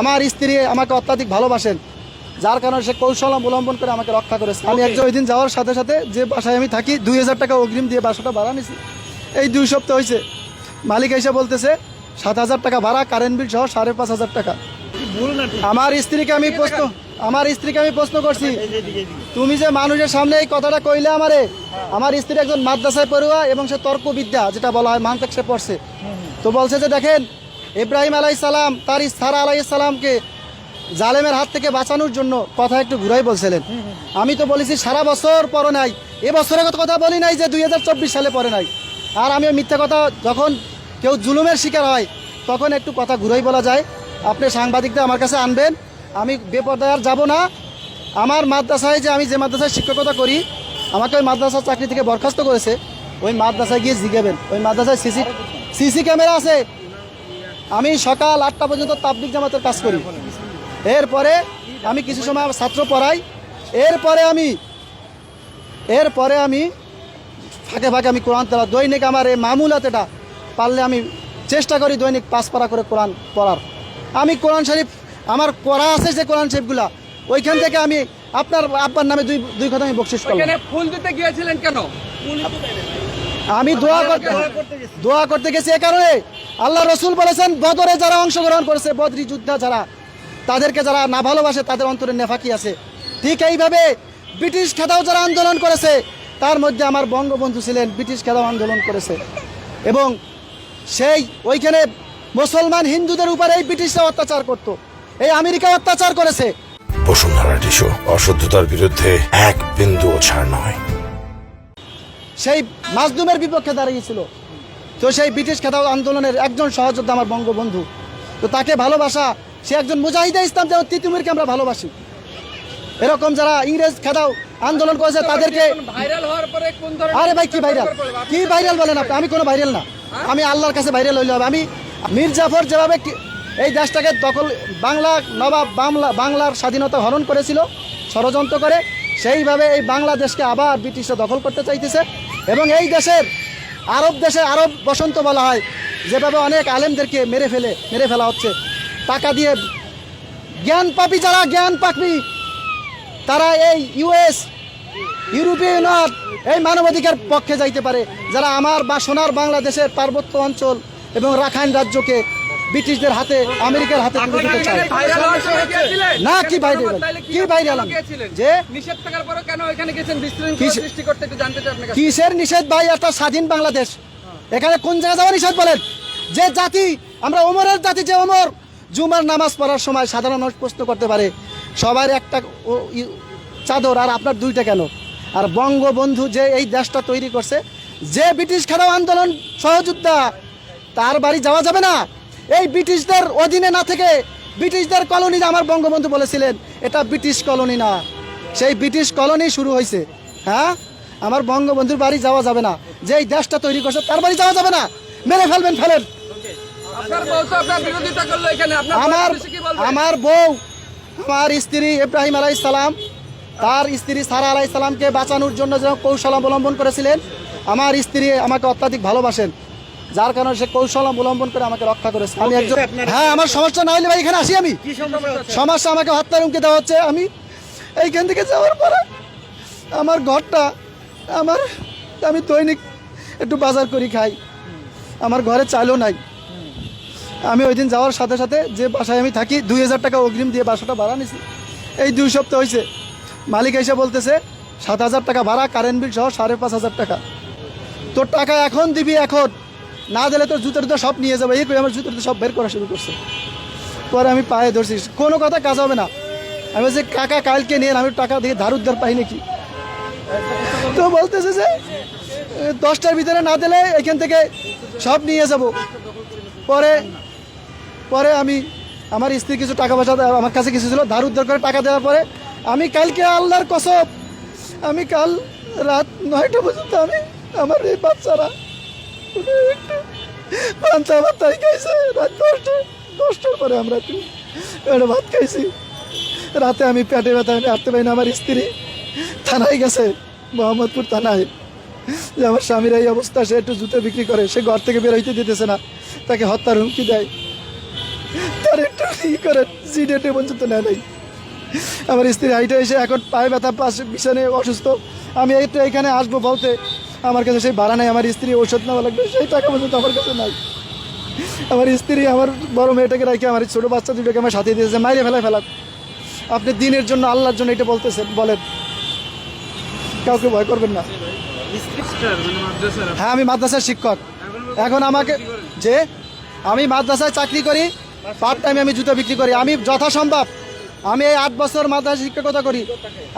আমার স্ত্রী আমাকে অত্যাধিক ভালোবাসেন যার কারণে সে কৌশল অবলম্বন করে আমাকে রক্ষা করেছে। আমি একজন ওই দিন যাওয়ার সাথে সাথে যে বাসায় আমি থাকি দুই হাজার টাকা অগ্রিম দিয়ে বাসাটা ভাড়া নিছি। এই দুই সপ্তাহ হয়েছে মালিক এসে বলতেছে সাত হাজার টাকা ভাড়া কারেন্ট বিল সহ সাড়ে পাঁচ হাজার টাকা। আমার স্ত্রীকে আমি প্রশ্ন আমার স্ত্রীকে আমি প্রশ্ন করছি তুমি যে মানুষের সামনে এই কথাটা কইলে আমারে আমার স্ত্রী একজন মাদ্রাসায় পড়ুয়া এবং সে তর্কবিদ্যা যেটা বলা হয় মানতেক সে পড়ছে। তো বলছে যে দেখেন ইব্রাহিম আলাই সালাম তার সারা আলাই সালামকে জালেমের হাত থেকে বাঁচানোর জন্য কথা একটু ঘুরাই বলছিলেন। আমি তো বলেছি সারা বছর পরে নাই। এবছরের বছরের কথা বলি নাই যে দুই হাজার চব্বিশ সালে পরে নাই। আর আমি ওই মিথ্যা কথা যখন কেউ জুলুমের শিকার হয় তখন একটু কথা ঘুরাই বলা যায়। আপনি সাংবাদিকদের আমার কাছে আনবেন। আমি বেপরদায় আর যাব না। আমার মাদ্রাসায় যে আমি যে মাদ্রাসায় শিক্ষকতা করি আমাকে ওই মাদ্রাসার চাকরি থেকে বরখাস্ত করেছে। ওই মাদ্রাসায় গিয়ে জিগাবেন। ওই মাদ্রাসায় সিসি সিসি ক্যামেরা আছে। আমি সকাল আটটা পর্যন্ত তাবলিক জামাতের কাজ করি। এরপরে আমি কিছু সময় ছাত্র পড়াই। এরপরে আমি এরপরে আমি ফাঁকে ফাঁকে আমি কোরআন তেলা দৈনিক আমার এই মামুলাত এটা পারলে আমি চেষ্টা করি দৈনিক পাঁচ পারা করে কোরআন পড়ার। আমি কোরআন শরীফ আমার পড়া আছে যে কোরআন শরীফগুলা ওইখান থেকে আমি আপনার আব্বার নামে দুই দুই কথা আমি বকশিস করলাম। ফুল দিতে গিয়েছিলেন কেন? আমি দোয়া করতে দোয়া করতে গেছি এ কারণে। আল্লাহ রসুল বলেছেন, বদরে যারা অংশগ্রহণ করেছে, বদরি যোদ্ধা যারা, তাদেরকে যারা না ভালোবাসে, তাদের অন্তরে নেফাকি আছে। ঠিক এইভাবে ব্রিটিশ খেদাও যারা আন্দোলন করেছে, তার মধ্যে আমার বঙ্গবন্ধু ছিলেন, ব্রিটিশ খেতাও আন্দোলন করেছে। এবং সেই, ওইখানে মুসলমান হিন্দুদের উপরে এই ব্রিটিশরা অত্যাচার করত, এই আমেরিকা অত্যাচার করেছে। বসুন্ধরা টিস্যু অশুদ্ধতার বিরুদ্ধে এক বিন্দু ছাড় নয়। সেই মাজদুমের বিপক্ষে দাঁড়িয়েছিল। তো সেই ব্রিটিশ খেতাও আন্দোলনের একজন সহযোদ্ধা আমার বঙ্গবন্ধু। তো তাকে ভালোবাসা সে একজন মুজাহিদা ইসলাম যেমন তিতুমিরকে আমরা ভালোবাসি। এরকম যারা ইংরেজ খেদাও আন্দোলন করেছে তাদেরকে আরে ভাই কি ভাইরাল কি ভাইরাল বলেন আপনি? আমি কোনো ভাইরাল না। আমি আল্লাহর কাছে ভাইরাল হইলে হবে। আমি মীর জাফর যেভাবে এই দেশটাকে দখল বাংলা নবাব বাংলা বাংলার স্বাধীনতা হরণ করেছিল ষড়যন্ত্র করে সেইভাবে এই বাংলাদেশকে আবার ব্রিটিশরা দখল করতে চাইতেছে। এবং এই দেশের আরব দেশে আরব বসন্ত বলা হয়, যেভাবে অনেক আলেমদেরকে মেরে ফেলে, মেরে ফেলা হচ্ছে। টাকা দিয়ে জ্ঞান পাপি যারা, জ্ঞান পাপি, তারা এই ইউএস, ইউরোপীয় ইউনিয়ন, এই মানবাধিকার পক্ষে যাইতে পারে। যারা আমার বা সোনার বাংলাদেশের পার্বত্য অঞ্চল এবং রাখাইন রাজ্যকে ব্রিটিশদের হাতে আমেরিকার হাতে তুলে দিতে না কি তাহলে কি কেন গিয়েছিলেন? যে নিষেধ থাকার পরে কেন এখানে গেছেন সৃষ্টি করতে একটু জানতে চাই আপনার কিসের নিষেধ ভাই? একটা স্বাধীন বাংলাদেশ। এখানে কোন জায়গায় যাওয়া নিষেধ বলেন? যে জাতি আমরা ওমরের জাতি যে ওমর। জুমার নামাজ পড়ার সময় সাধারণ মানুষ প্রশ্ন করতে পারে সবার একটা চাদর আর আপনার দুইটা কেন? আর বঙ্গবন্ধু যে এই দেশটা তৈরি করছে যে ব্রিটিশ খেলাও আন্দোলন সহযোদ্ধা তার বাড়ি যাওয়া যাবে না? এই ব্রিটিশদের অধীনে না থেকে ব্রিটিশদের কলোনি আমার বঙ্গবন্ধু বলেছিলেন এটা ব্রিটিশ কলোনি না। সেই ব্রিটিশ কলোনি শুরু হয়েছে। হ্যাঁ? আমার বঙ্গবন্ধুর বাড়ি যাওয়া যাবে না। যে এই দেশটা তৈরি করছে তার বাড়ি যাওয়া যাবে না। মেরে ফেলবেন ফেলেন। আমার? আমার বউ আমার স্ত্রী ইব্রাহিম আলাই সালাম তার স্ত্রী সারা আলাই সালামকে বাঁচানোর জন্য যে কৌশল অবলম্বন করেছিলেন আমার স্ত্রী আমাকে অত্যাধিক ভালোবাসেন। যার কারণে সে কৌশল অবলম্বন করে আমাকে রক্ষা করেছে। আমি একজন হ্যাঁ আমার সমস্যা না হলে ভাই এখানে আসি আমি। সমস্যা আমাকে হত্যার হুমকি দেওয়া হচ্ছে। আমি এইখান থেকে যাওয়ার পরে আমার ঘরটা আমার আমি দৈনিক একটু বাজার করি খাই। আমার ঘরে চালও নাই। আমি ওই দিন যাওয়ার সাথে সাথে যে বাসায় আমি থাকি দুই হাজার টাকা অগ্রিম দিয়ে বাসাটা ভাড়া নিছি। এই দুই সপ্তাহ হয়েছে মালিক এসে বলতেছে সাত হাজার টাকা ভাড়া কারেন্ট বিল সহ সাড়ে পাঁচ হাজার টাকা। তোর টাকা এখন দিবি এখন। না দিলে তোর জুতোর তো সব নিয়ে যাবে। এই আমার জুতোর তো সব বের করা শুরু করছে। পরে আমি পায়ে ধরছি। কোনো কথা কাজ হবে না। আমি বলছি, কাকা, কালকে নিয়ে আমি টাকা দিয়ে ধার উদ্ধার পাই নাকি? তো বলতেছে যে, দশটার ভিতরে না দিলে এখান থেকে সব নিয়ে যাব। পরে পরে আমি আমার স্ত্রী কিছু টাকা পয়সা আমার কাছে কিছু ছিল, ধার উদ্ধার করে টাকা দেওয়ার পরে আমি কালকে আল্লাহর কসব, আমি কাল রাত নয়টা পর্যন্ত আমি আমার এই বাচ্চারা ভাত তাই খাইছে, রাত দশটা, দশটার পরে আমরা একটু একটা ভাত খাইছি। রাতে আমি পেটে ব্যথা হাঁটতে পারি না, আমার স্ত্রী থানায় গেছে, মোহাম্মদপুর থানায়। যে আমার স্বামীর এই অবস্থা, সে একটু জুতো বিক্রি করে, সে ঘর থেকে বের হইতে দিতেছে না, তাকে হত্যার হুমকি দেয়। তার একটু ই করে সিডেটে পর্যন্ত নেয় নাই। আমার স্ত্রী হাইটে এসে এখন পায়ে ব্যথা, পাশে বিছানে অসুস্থ। আমি একটু এখানে আসব বলতে আমার কাছে সেই ভাড়া নেই, আমার স্ত্রী ওষুধ নেওয়া লাগবে, সেই টাকা পর্যন্ত আমার কাছে নাই। আমার স্ত্রী আমার বড় মেয়েটাকে রেখে আমার ছোটো বাচ্চা দুটোকে আমার সাথে দিয়েছে, মাইরে ফেলা ফেলা আপনি দিনের জন্য আল্লাহর জন্য এটা বলতেছেন, বলেন। কাউকে ভয় করবেন না। হ্যাঁ আমি মাদ্রাসার শিক্ষক। এখন আমাকে যে? আমি মাদ্রাসায় চাকরি করি পার্ট টাইমে আমি জুতো বিক্রি করি, আমি যথাসম্ভব আমি এই আট বছর মাদ্রাসা শিক্ষকতা করি।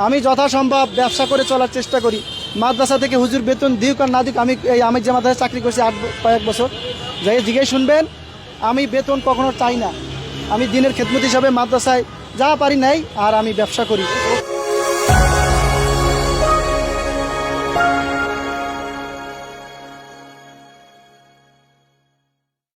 আমি যথাসম্ভব ব্যবসা করে চলার চেষ্টা করি। মাদ্রাসা থেকে হুজুর বেতন দিক আর না দিক আমি এই আমি যে মাদ্রাসায় চাকরি করছি আট কয়েক বছর। যাই জিজ্ঞেস শুনবেন, আমি বেতন কখনো চাই না। আমি দিনের খেদমত হিসাবে মাদ্রাসায় যা পারি নাই আর আমি ব্যবসা করি।